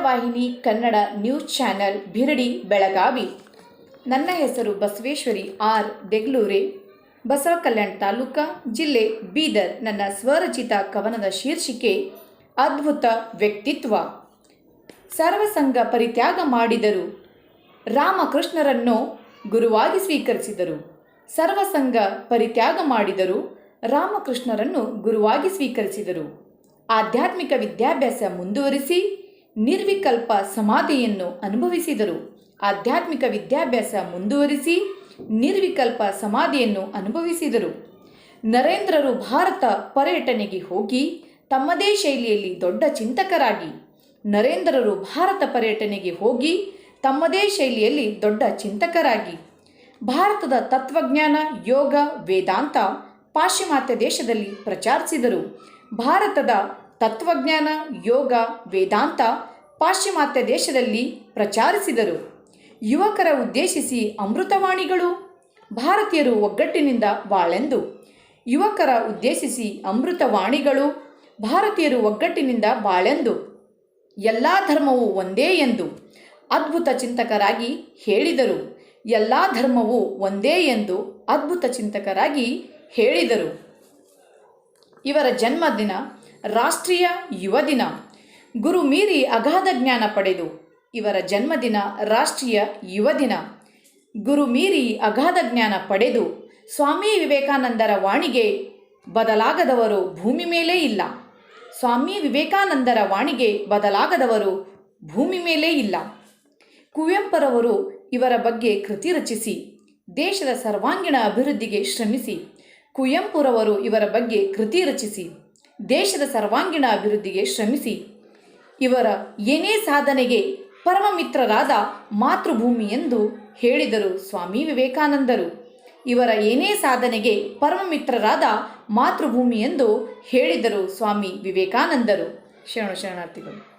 ವಾಹಿನಿ Kannada news channel Biradi Belagavi. ನನ್ನ ಹೆಸರು ಬಸವೇಶ್ವರಿ ಆರ್ ದೆಗ್ಲೂರೆ. ಬಸವ ಕಲ್ಯಾಣ ತಾಲೂಕ ಜಿಲ್ಲೆ ಬೀದರ್ ನನ್ನ ಸ್ವರಚಿತ ಕವನದ ಶೀರ್ಷಿಕೆ ಅದ್ಭುತ ವ್ಯಕ್ತಿತ್ವ. ಸರ್ವಸಂಗ ಪರಿತ್ಯಾಗ ಮಾಡಿದರು. ರಾಮಕೃಷ್ಣರನ್ನು ಗುರುವಾಗಿ ಸ್ವೀಕರಿಸಿದರು. ಸರ್ವಸಂಗ ಪರಿತ್ಯಾಗ ಮಾಡಿದರು. ರಾಮಕೃಷ್ಣರನ್ನು ಗುರುವಾಗಿ ಸ್ವೀಕರಿಸಿದರು. ಆಧ್ಯಾತ್ಮಿಕ ವಿದ್ಯಾಭ್ಯಾಸ ಮುಂದುವರಿಸಿ ನಿರ್ವಿಕಲ್ಪ ಸಮಾಧಿಯನ್ನು ಅನುಭವಿಸಿದರು. ಆಧ್ಯಾತ್ಮಿಕ ವಿದ್ಯಾಭ್ಯಾಸ ಮುಂದುವರಿಸಿ ನಿರ್ವಿಕಲ್ಪ ಸಮಾಧಿಯನ್ನು ಅನುಭವಿಸಿದರು. ನರೇಂದ್ರರು ಭಾರತ ಪರ್ಯಟನೆಗೆ ಹೋಗಿ ತಮ್ಮದೇ ಶೈಲಿಯಲ್ಲಿ ದೊಡ್ಡ ಚಿಂತಕರಾಗಿ. ನರೇಂದ್ರರು ಭಾರತ ಪರ್ಯಟನೆಗೆ ಹೋಗಿ ತಮ್ಮದೇ ಶೈಲಿಯಲ್ಲಿ ದೊಡ್ಡ ಚಿಂತಕರಾಗಿ. ಭಾರತದ ತತ್ವಜ್ಞಾನ, ಯೋಗ, ವೇದಾಂತ ಪಾಶ್ಚಿಮಾತ್ಯ ದೇಶದಲ್ಲಿ ಪ್ರಚಾರಿಸಿದರು. ಭಾರತದ ತತ್ವಜ್ಞಾನ, ಯೋಗ, ವೇದಾಂತ ಪಾಶ್ಚಿಮಾತ್ಯ ದೇಶದಲ್ಲಿ ಪ್ರಚಾರಿಸಿದರು. ಯುವಕರ ಉದ್ದೇಶಿಸಿ ಅಮೃತವಾಣಿಗಳು ಭಾರತೀಯರು ಒಗ್ಗಟ್ಟಿನಿಂದ ಬಾಳೆಂದು. ಯುವಕರ ಉದ್ದೇಶಿಸಿ ಅಮೃತವಾಣಿಗಳು ಭಾರತೀಯರು ಒಗ್ಗಟ್ಟಿನಿಂದ ಬಾಳೆಂದು. ಎಲ್ಲ ಧರ್ಮವು ಒಂದೇ ಎಂದು ಅದ್ಭುತ ಚಿಂತಕರಾಗಿ ಹೇಳಿದರು. ಎಲ್ಲ ಧರ್ಮವು ಒಂದೇ ಎಂದು ಅದ್ಭುತ ಚಿಂತಕರಾಗಿ ಹೇಳಿದರು. ಇವರ ಜನ್ಮದಿನ ರಾಷ್ಟ್ರೀಯ ಯುವ ದಿನ. ಗುರು ಮೀರಿ ಅಗಾಧ ಜ್ಞಾನ ಪಡೆದು ಇವರ ಜನ್ಮದಿನ ರಾಷ್ಟ್ರೀಯ ಯುವ ದಿನ. ಗುರು ಮೀರಿ ಅಗಾಧ ಜ್ಞಾನ ಪಡೆದು ಸ್ವಾಮಿ ವಿವೇಕಾನಂದರ ವಾಣಿಗೆ ಬದಲಾಗದವರು ಭೂಮಿ ಮೇಲೆ ಇಲ್ಲ. ಸ್ವಾಮಿ ವಿವೇಕಾನಂದರ ವಾಣಿಗೆ ಬದಲಾಗದವರು ಭೂಮಿ ಮೇಲೆ ಇಲ್ಲ. ಕುವೆಂಪರವರು ಇವರ ಬಗ್ಗೆ ಕೃತಿ ರಚಿಸಿ, ದೇಶದ ಸರ್ವಾಂಗೀಣ ಅಭಿವೃದ್ಧಿಗೆ ಶ್ರಮಿಸಿ, ಕುವೆಂಪುರವರು ಇವರ ಬಗ್ಗೆ ಕೃತಿ ರಚಿಸಿ, ದೇಶದ ಸರ್ವಾಂಗೀಣ ಅಭಿವೃದ್ಧಿಗೆ ಶ್ರಮಿಸಿ ಇವರ ಏನೇ ಸಾಧನೆಗೆ ಪರಮ ಮಿತ್ರರಾದ ಮಾತೃಭೂಮಿ ಎಂದು ಹೇಳಿದರು ಸ್ವಾಮಿ ವಿವೇಕಾನಂದರು. ಇವರ ಏನೇ ಸಾಧನೆಗೆ ಪರಮ ಮಿತ್ರರಾದ ಮಾತೃಭೂಮಿ ಎಂದು ಹೇಳಿದರು ಸ್ವಾಮಿ ವಿವೇಕಾನಂದರು. ಶರಣ ಶರಣಾರ್ಥಿಗಳು.